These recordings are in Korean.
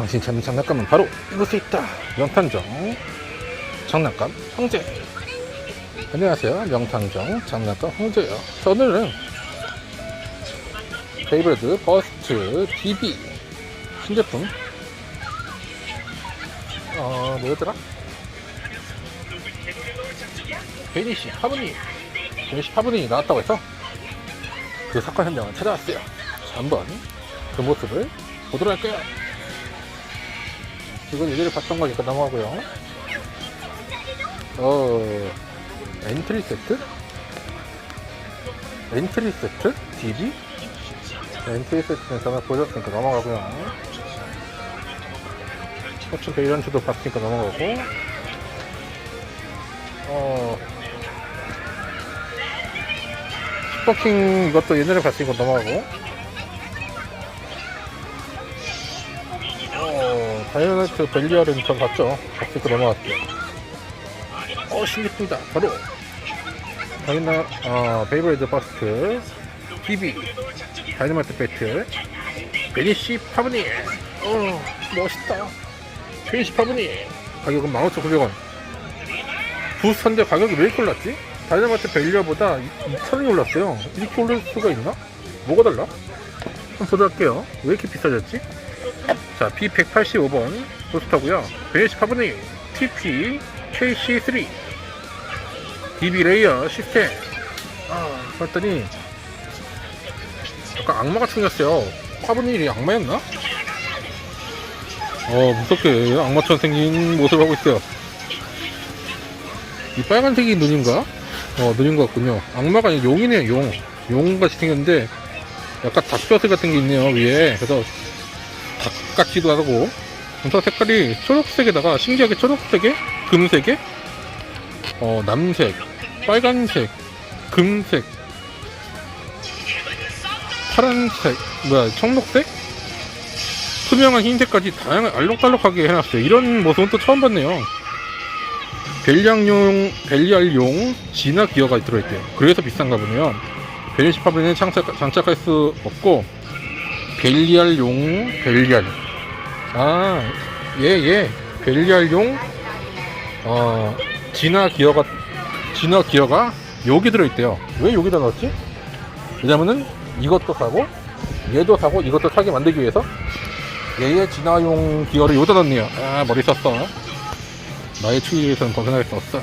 당신 찾는 장난감은 바로 이곳에 있다. 명탐정 장난감 형제. 안녕하세요. 명탐정 장난감. 자, 오늘은 베이브레드 버스트 DB 신제품 어 뭐였더라? 베니시 파브니 베니시 파브니 나왔다고 해서 그 사건 현장을 찾아왔어요. 자, 한번 그 모습을 보도록 할게요. 이건 예전에 봤던 거니까 넘어가고요. 어, 엔트리 세트? 엔트리 세트? DB? 엔트리 세트는 전화 보여줬으니까 넘어가고요. 스포츠 베이런트도 봤으니까 넘어가고. 어, 슈퍼킹 이것도 예전에 봤으니까 넘어가고. 다이너마이트 벨리아는 전 봤죠. 봤으니까 넘어갔죠. 어, 신기합니다. 바로, 다이나, 어, 베이브레이드 버스트, DB, 다이너마이트 배틀, 베니시 파브니. 어, 멋있다. 베니시 파브니. 가격은 15,900원. 부스터인데 가격이 왜 이렇게 올랐지? 다이너마이트 벨리아보다 2,000원이 올랐어요. 이렇게 오를 수가 있나? 뭐가 달라? 한번 보도록 할게요. 왜 이렇게 비싸졌지? 자, B185번 부스터고요. 베니시 파브니 TP KC3 DB 레이어 시스템. 아, 봤더니 약간 악마가 생겼어요. 파브니이 악마였나? 어, 무섭게 악마처럼 생긴 모습을 하고 있어요. 이 빨간색이 눈인가? 어, 눈인 것 같군요. 악마가 용이네요, 용. 용같이 생겼는데 약간 닭뼈슬 같은 게 있네요, 위에. 그래서 닭 같기도 하고 검사 색깔이 초록색에다가 신기하게 초록색에 금색에? 어 남색 빨간색 금색 파란색 뭐야 청록색? 투명한 흰색까지 다양한 알록달록하게 해놨어요. 이런 모습은 또 처음 봤네요. 벨량용 벨리알용 진화 기어가 들어있대요. 그래서 비싼가 보네요. 베니시 파브리는 장착, 장착할 수 없고 벨리알용 벨리알. 아 예, 예. 벨리알 용 어 진화 기어가 진화 기어가 여기 들어있대요. 왜 여기다 넣었지? 왜냐면은 이것도 사고 얘도 사고 이것도 사게 만들기 위해서 얘의 진화용 기어를 여기다 넣네요. 아 머리 썼어. 나의 추리에서는 벗어날 수 없어.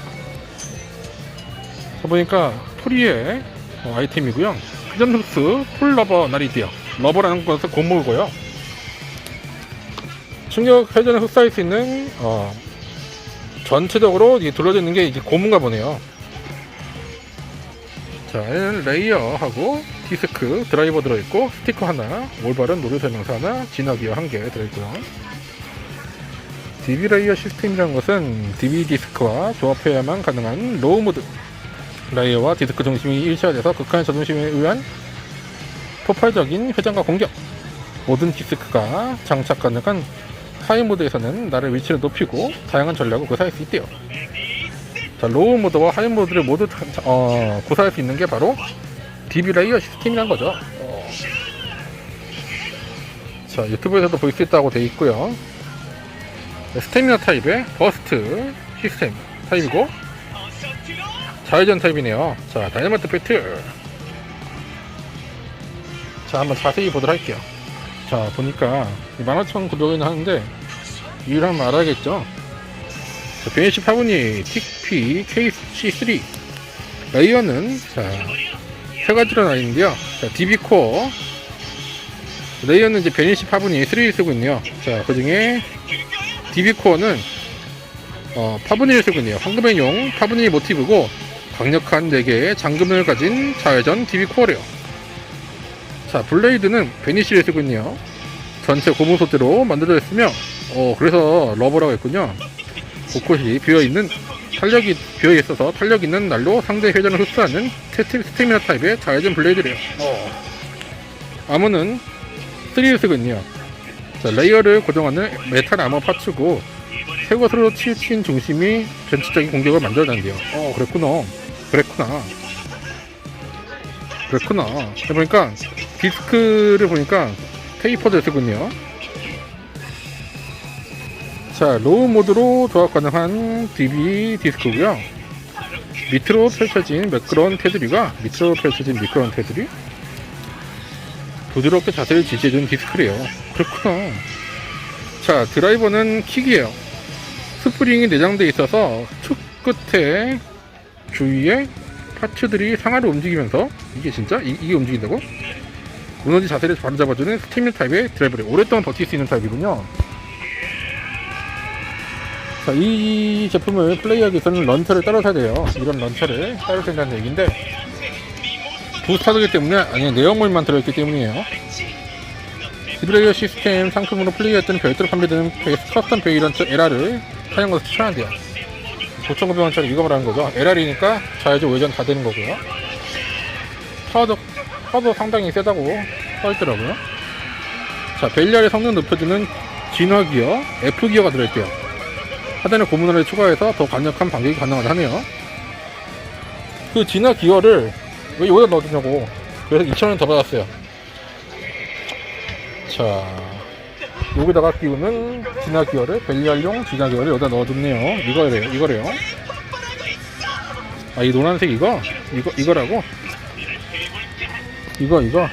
자 보니까 프리의 어, 아이템이고요. 피전 흡수 풀러버 나리디어 러버라는 것은 고무고요. 충격 회전에 흡수할 수 있는 어, 전체적으로 둘러져 있는 게 이게 고무인가 보네요. 자, 레이어하고 디스크 드라이버 들어있고 스티커 하나, 올바른 노류 설명서 하나, 진화기어 한 개 들어있고요. DB 레이어 시스템이라는 것은 DB 디스크와 조합해야만 가능한 로우 모드 레이어와 디스크 중심이 일치화돼서 극한의 자존심에 의한 폭발적인 회전과 공격. 모든 디스크가 장착 가능한 하이 모드에서는 나를 위치를 높이고 다양한 전략을 구사할 수 있대요. 자 로우 모드와 하이 모드를 모두 다- 어, 구사할 수 있는 게 바로 레이어 시스템이란 거죠. 어. 자 유튜브에서도 볼 수 있다고 되어 있고요. 네, 스태미나 타입의 버스트 시스템 타입이고 좌회전 타입이네요. 자 다이너마이트 배틀 자 한번 자세히 보도록 할게요. 자 보니까 15,900원 하는데 이유를 한번 알아야겠죠? 자, 베니시 파브니 TP KC3 레이어는 자 세 가지로 나뉘는데요. 자 DB 코어 레이어는 이제 베니시 파브니 3를 쓰고 있네요. 자 그 중에 DB 코어는 어, 파브니를 쓰고 있네요. 황금의 파브니 모티브고 강력한 4개의 잠금을 가진 좌회전 DB 코어래요 자, 블레이드는 베니시를 쓰고 있네요. 전체 고무 소재로 만들어져 있으며, 어, 그래서 러버라고 했군요. 곳곳이 비어있는, 탄력이 비어있어서 탄력 있는 날로 상대 회전을 흡수하는 스티- 스태미나 타입의 좌회전 블레이드래요. 어. 아머는 3를 쓰고 있네요. 자, 레이어를 고정하는 메탈 아머 파츠고, 세 곳으로 치우친 중심이 전체적인 공격을 만들어낸대요. 어, 그랬구나. 그랬구나. 그렇구나. 해보니까 디스크를 보니까 테이퍼를 쓰고 있네요. 자, 로우 모드로 조합 가능한 DB 디스크고요. 밑으로 펼쳐진 매끄러운 테두리가 밑으로 펼쳐진 미끄러운 테두리 부드럽게 자세를 지지해주는 디스크래요. 그렇구나. 자, 드라이버는 킥이에요. 스프링이 내장되어 있어서 축 끝에 주위에 파츠들이 상하로 움직이면서 이게 진짜 이, 게 움직인다고? 무너진 자세를 바로 잡아주는 스티밀 타입의 드라이버를 오랫동안 버틸 수 있는 타입이군요. 자, 이 제품을 플레이하기 위해서는 런처를 따로 사야 돼요. 이런 런처를 따로 된다는 얘기인데 부스터드기 때문에 아니 내용물만 들어있기 때문이에요. 디브레이어 시스템 상품으로 플레이했던 별도로 판매되는 베이스 커스텀 베이 런처 LR을 사용 것을 추천한대요. 9,900원짜리 이거 말하는 거죠. LR이니까 좌회전 우회전 다 되는 거고요. 파워도, 파워도 상당히 세다고 써있더라고요. 자, 벨리알의 성능 높여주는 진화 기어, F 기어가 들어있대요. 하단에 고문화를 추가해서 더 강력한 반격이 가능하다 하네요. 그 진화 기어를 왜 여기다 넣어두냐고. 그래서 2,000원 더 받았어요. 자, 여기다가 끼우는 진화 기어를 벨리알용 진화 기어를 여기다 넣어뒀네요. 이거래요. 이거래요. 아, 이 노란색 이거? 이거 이거라고? 이거 이거.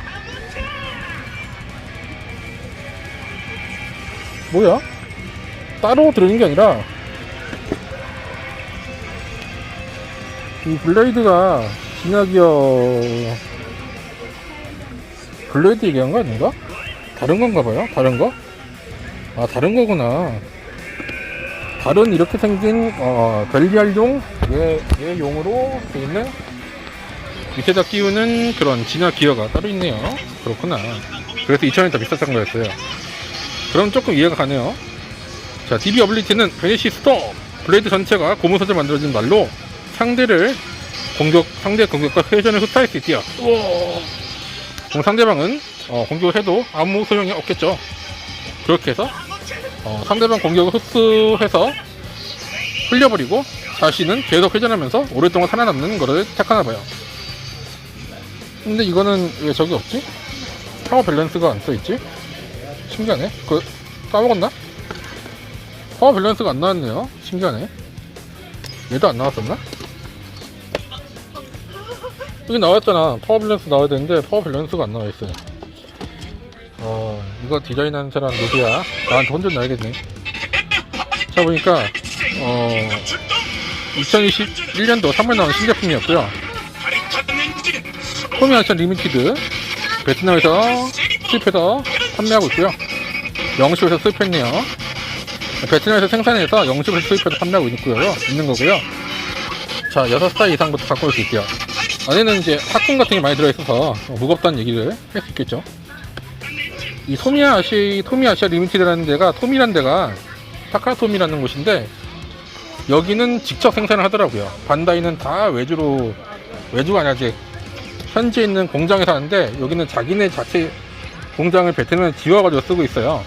뭐야? 따로 들어있는 게 아니라 이 블레이드가 진화 기어 블레이드 얘기한 거 아닌가? 다른 건가 봐요? 다른 거? 아 다른 거구나. 다른 이렇게 생긴 어, 벨리알용 얘, 얘 용으로 돼 있는 밑에다 끼우는 그런 진화 기어가 따로 있네요. 그렇구나. 그래서 2,000원이 더 비쌌던 거였어요. 그럼 조금 이해가 가네요. 자 DB 어빌리티는 베네시 스톱 블레이드 전체가 고무선을 만들어진 말로 상대를 공격 상대 공격과 회전을 흡사할 수 있대요. 그럼 상대방은 어, 공격을 해도 아무 소용이 없겠죠 그렇게 해서 어, 상대방 공격을 흡수해서 흘려버리고 자신은 계속 회전하면서 오랫동안 살아남는 거를 택하나 봐요. 근데 이거는 왜 저기 없지? 파워 밸런스가 안 써있지? 신기하네. 그 까먹었나? 파워 밸런스가 안 나왔네요. 신기하네. 얘도 안 나왔었나? 여기 나왔잖아. 파워 밸런스 나와야 되는데 파워 밸런스가 안 나와 있어요. 어, 이거 디자인하는 사람 누구야? 나한테 혼자 나야겠네. 자, 보니까, 어, 2021년도 3월 나온 신제품이었고요. 코미아션 리미티드, 베트남에서 수입해서 판매하고 있고요. 영시에서 수입했네요. 베트남에서 생산해서 영시에서 수입해서 판매하고 있고요. 있는 거고요. 자, 6살 이상부터 갖고 올 수 있대요. 안에는 이제 학군 같은 게 많이 들어있어서 무겁다는 얘기를 할 수 있겠죠. 이 토미아 아시 토미 아시아 리미티드라는 데가 토미라는 데가 타카토미라는 곳인데 여기는 직접 생산을 하더라고요. 반다이는 다 외주로 외주가 아니지 현지에 있는 공장에서 하는데 여기는 자기네 자체 공장을 베트남에 지어가지고 쓰고 있어요.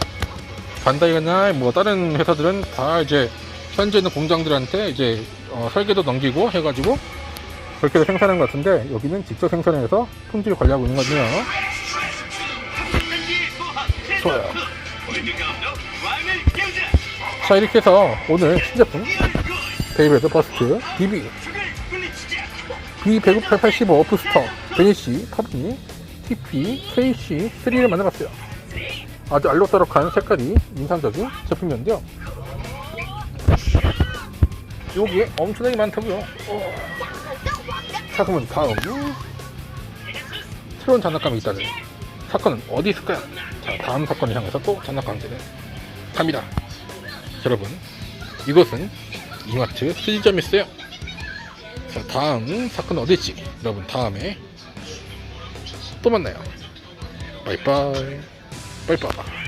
반다이나 뭐 다른 회사들은 다 이제 현재 있는 공장들한테 이제 어, 설계도 넘기고 해가지고 그렇게 생산하는 것 같은데 여기는 직접 생산해서 품질을 관리하고 있는 거네요. 좋아요. 자 이렇게 해서 오늘 신제품 베이베드 버스트 DB B185 부스터 베니시 파브니 TP KC 3를 만들었어요. 아주 알록달록한 색깔이 인상적인 제품이었는데요. 여기에 엄청나게 많다고요. 어. 자 그러면 다음 새로운 장난감이 있다는 사건은 어디 있을까요? 자, 다음 사건을 향해서 또 장난감들은 갑니다. 여러분, 이곳은 이마트 수지점이었어요. 자, 다음 사건은 어디 있지? 여러분, 다음에 또 만나요. 바이바이. 바이바이.